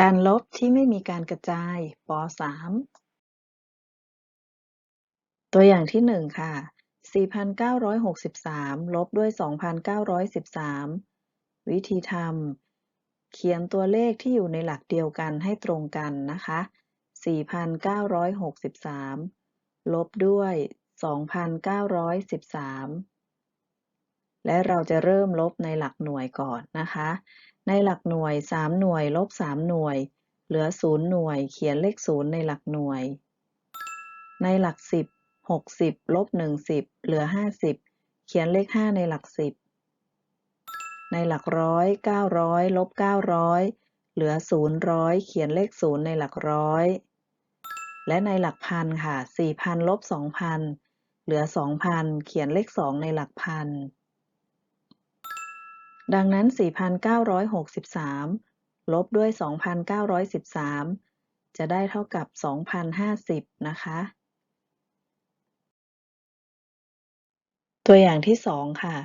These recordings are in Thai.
การลบที่ไม่มีการกระจาย ป .3 ตัวอย่างที่ 1 ค่ะ 4,963 ลบด้วย 2,913 วิธีทำ เขียนตัวเลขที่อยู่ในหลักเดียวกันให้ตรงกันนะคะ 4,963 ลบด้วย 2,913 และเราจะเริ่มลบในหลักหน่วยก่อนนะคะ ในหลักหน่วย 3 หน่วย ลบ 3 หน่วย เหลือ 0 หน่วย เขียนเลข 0 ในหลักหน่วย ในหลัก 10 60 ลบ10เหลือ 50 เขียนเลข 5 ในหลัก 10 ในหลักร้อย900 ลบ 900 เหลือ000เขียนเลข 0 ในหลักร้อย และในหลักพันค่ะ 4,000 ลบ 2,000 เหลือ 2,000 เขียนเลข 2 ในหลักพัน ดังนั้น 4,963 ลบด้วย 2,913 จะได้เท่ากับ 2,050 นะคะ ตัวอย่างที่ 2 ค่ะ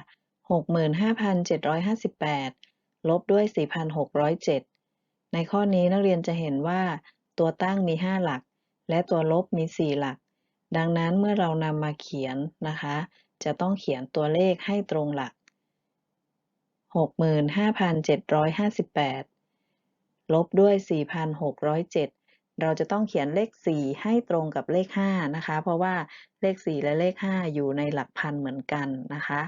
65,758 ลบด้วย 4,607 ในข้อนี้นักเรียนจะเห็นว่าตัวตั้งมี 5 หลัก และตัวลบมี 4 หลัก ดังนั้นเมื่อเรานำมาเขียนนะคะ จะต้องเขียนตัวเลขให้ตรงหลัก 65,758 ลบด้วย 4,607 เราจะต้องเขียนเลข 4 ให้ตรงกับเลข 5 นะคะ เพราะว่าเลข 4 และเลข 5 อยู่ในหลักพันเหมือนกันนะคะ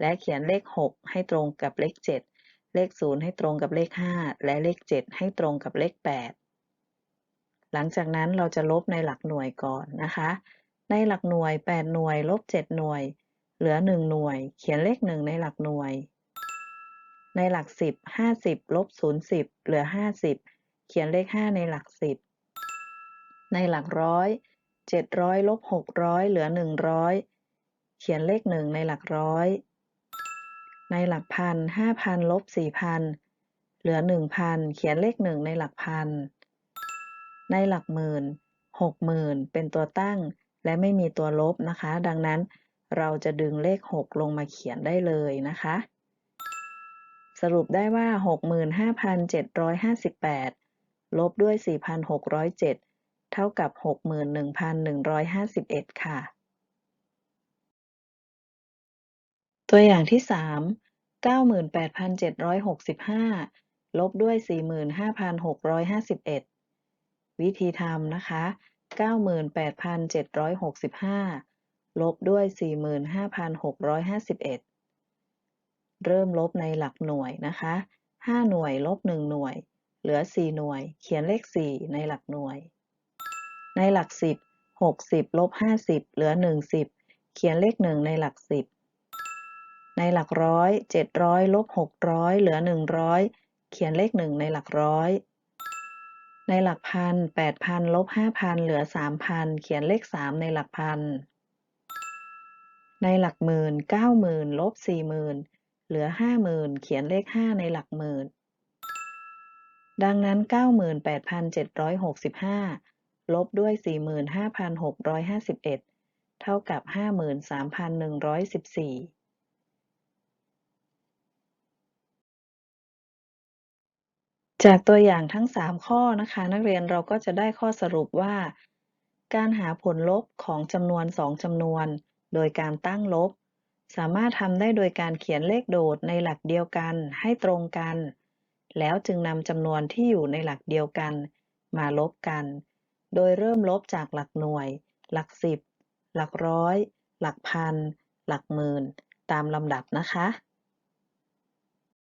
และเขียนเลข 6 ให้ตรงกับเลข 7 เลข 0 ให้ตรงกับเลข 5 และเลข 7 ให้ตรงกับเลข 8 หลังจากนั้นเราจะลบในหลักหน่วยก่อนนะคะ ในหลักหน่วย 8 หน่วย ลบ 7 หน่วย เหลือ 1 หน่วย เขียนเลข 1 ในหลักหน่วย ในหลัก10 50ลบ0 10เหลือ50เขียนเลข5ในหลัก10ในหลักร้อย700ลบ600เหลือ100เขียนเลข1ในหลักร้อย ในหลักพัน5,000ลบ4,000เหลือ1,000เขียนเลข1ในหลักพัน ในหลักหมื่น60,000เป็นตัวตั้ง และไม่มีตัวลบนะคะ ดังนั้นเราจะดึงเลข6ลงมาเขียนได้เลยนะคะ สรุปได้ว่า 65,758 ลบด้วย 4,607 เท่ากับ 61,151 ค่ะ ตัวอย่างที่ 3 98,765 ลบด้วย 45,651 วิธีทำนะคะ 98,765 ลบด้วย 45,651 เริ่มลบในหลักหน่วยนะคะ 5 หน่วยลบ 1 หน่วย เหลือ 4 หน่วย เขียนเลข 4 ในหลักหน่วย ในหลัก 10 60ลบ50 เหลือ10เขียนเลข 1 ในหลัก 10 ในหลักร้อย700ลบ600 เหลือ 100 เขียนเลข 1 ในหลักร้อยในหลักพัน8,000ลบ5,000เหลือ3,000เขียนเลข3ในหลักพัน ในหลักหมื่น90,000ลบ40,000 เหลือ50,000เขียนเลข5ในหลักหมื่น ดังนั้น 98,765 ลบด้วย 45,651 เท่ากับ 53,114จากตัวอย่างทั้ง 3 ข้อนะคะ นักเรียนเราก็จะได้ข้อสรุปว่า การหาผลลบของจำนวน 2จำนวน โดยการตั้งลบ สามารถทำได้โดยการเขียนเลขโดดในหลักเดียวกันให้ตรงกัน แล้วจึงนำจำนวนที่อยู่ในหลักเดียวกัน มาลบกัน โดยเริ่มลบจากหลักหน่วย หลักสิบ หลักร้อย หลักพัน หลักหมื่น ตามลำดับนะคะ